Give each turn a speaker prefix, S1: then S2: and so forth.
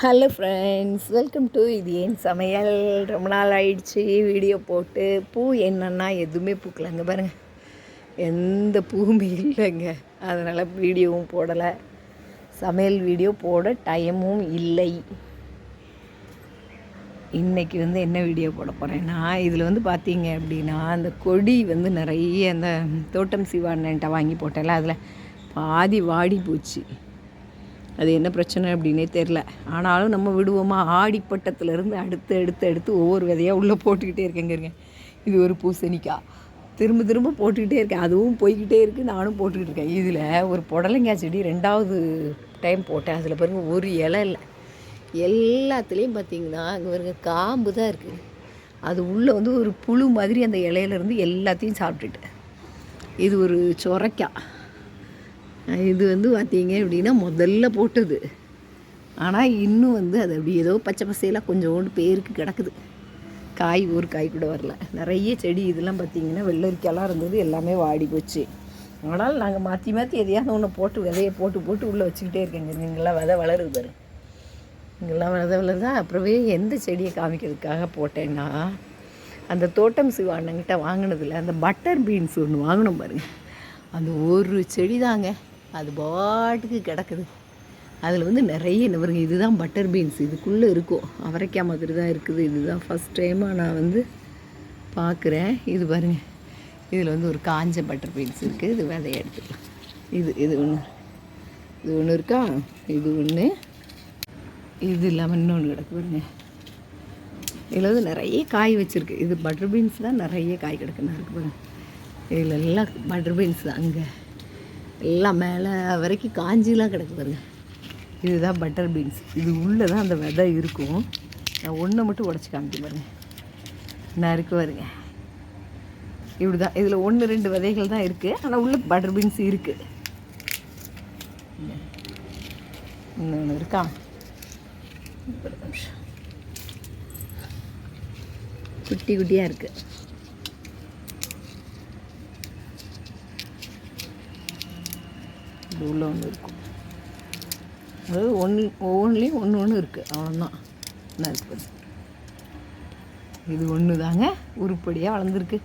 S1: Hello friends welcome to இது ஏன் சமையல்? ரொம்ப நாள் ஆயிடுச்சு. வீடியோ போட்டு பூ என்னன்னா எதுவுமே பூக்கலைங்க பாருங்கள் எந்த பூவுமே இல்லைங்க. அதனால் வீடியோவும் போடலை. சமையல் வீடியோ போட டைமும் இல்லை. இன்றைக்கி வந்து என்ன வீடியோ போட போகிறேன்னா இதில் வந்து பார்த்தீங்க அப்படின்னா அந்த கொடி வந்து நிறைய அந்த தோட்டம் சிவாண்ணன்ட்ட வாங்கி போட்டேன்ல அதில் பாதி வாடி போச்சு. அது என்ன பிரச்சனை அப்படின்னே தெரில ஆனாலும் நம்ம விடுவோமா? ஆடிப்பட்டத்துலேருந்து அடுத்து அடுத்து அடுத்து ஒவ்வொரு விதையாக உள்ளே போட்டுக்கிட்டே இருக்கேங்க இருங்க. இது ஒரு பூசணிக்காய் திரும்ப திரும்ப போட்டுக்கிட்டே இருக்கேன். அதுவும் போய்கிட்டே இருக்குது நானும் போட்டுக்கிட்டு இருக்கேன். இதில் ஒரு புடலங்காய் செடி ரெண்டாவது டைம் போட்டேன். அதில் பாருங்கள் ஒரு இலை இல்லை. எல்லாத்துலேயும் பார்த்தீங்கன்னா அங்கே பாருங்க காம்பு தான் இருக்குது அது உள்ளே வந்து ஒரு புழு மாதிரி அந்த இலையிலேருந்து எல்லாத்தையும் சாப்பிட்டுட்டேன். இது ஒரு சொரைக்காய் இது வந்து பார்த்தீங்க அப்படின்னா முதல்ல போட்டது. ஆனால் இன்னும் வந்து அது அப்படி ஏதோ பச்சை பசையெல்லாம் கொஞ்சோண்டு பேருக்கு கிடக்குது. காய் ஒரு காய் கூட வரல. நிறைய செடி இதெல்லாம் பார்த்தீங்கன்னா வெள்ளரிக்காயெல்லாம் இருந்தது எல்லாமே வாடி போச்சு. ஆனால் நாங்கள் மாற்றி மாற்றி எதையாவது ஒன்று போட்டு விதையை போட்டு போட்டு உள்ளே வச்சுக்கிட்டே இருக்கேங்க நீங்களாம் விதை வளருது பாரு. இங்கெல்லாம் விதை வளருதா? அப்புறமே எந்த செடியை காமிக்கிறதுக்காக போட்டேன்னா அந்த தோட்டம் சிவாண்ணங்கிட்ட வாங்கினதில் அந்த பட்டர் பீன்ஸ் ஒன்று வாங்கினோம் பாருங்க. அந்த ஒரு செடி தாங்க அது பாட்டுக்கு கிடக்குது. அதில் வந்து நிறைய நவருங்க இதுதான் பட்டர் பீன்ஸ் இதுக்குள்ளே இருக்கும் அவரைக்காய் மாதிரி தான் இருக்குது. இதுதான் ஃபஸ்ட் டைமாக நான் வந்து பார்க்குறேன் இது பாருங்கள் இதில் வந்து ஒரு காஞ்ச பட்டர் பீன்ஸ் இருக்குது இது விதைய எடுத்துக்கலாம். இது இது ஒன்று இது ஒன்று இருக்கா? இது ஒன்று இது இல்லாமல் இன்னொன்று கிடக்கு பாருங்க. இதில் வந்து நிறைய காய் வச்சுருக்கு. இது பட்டர் பீன்ஸ் தான் நிறைய காய் கிடக்குன்னு இருக்குது பாருங்க. இதில் எல்லாம் பட்டர் பீன்ஸ் தான் அங்கே. எல்லாம் மேலே வரைக்கும் காஞ்சிலாம் கிடக்கு பாருங்க. இதுதான் பட்டர் பீன்ஸ் இது உள்ளே தான் அந்த விதை இருக்கும். நான் ஒன்றை மட்டும் உடச்சி காமிக்க பாருங்க. நான் இருக்கு பாருங்க. இப்படி தான் இதில் ஒன்று ரெண்டு விதைகள் தான் இருக்குது ஆனால் உள்ள பட்டர் பீன்ஸ் இருக்குது இன்னொன்று இருக்கா? ஒரு நிமிஷம். குட்டி குட்டியாக இருக்குது இது உள்ளே ஒன்று இருக்கும் அதாவது ஒன்று ஒவ்வொன்றுலேயும் ஒன்று ஒன்று இருக்குது அவ்வளோதான் என்ன இருக்குது. இது ஒன்று தாங்க உருப்படியாக வளர்ந்துருக்கு.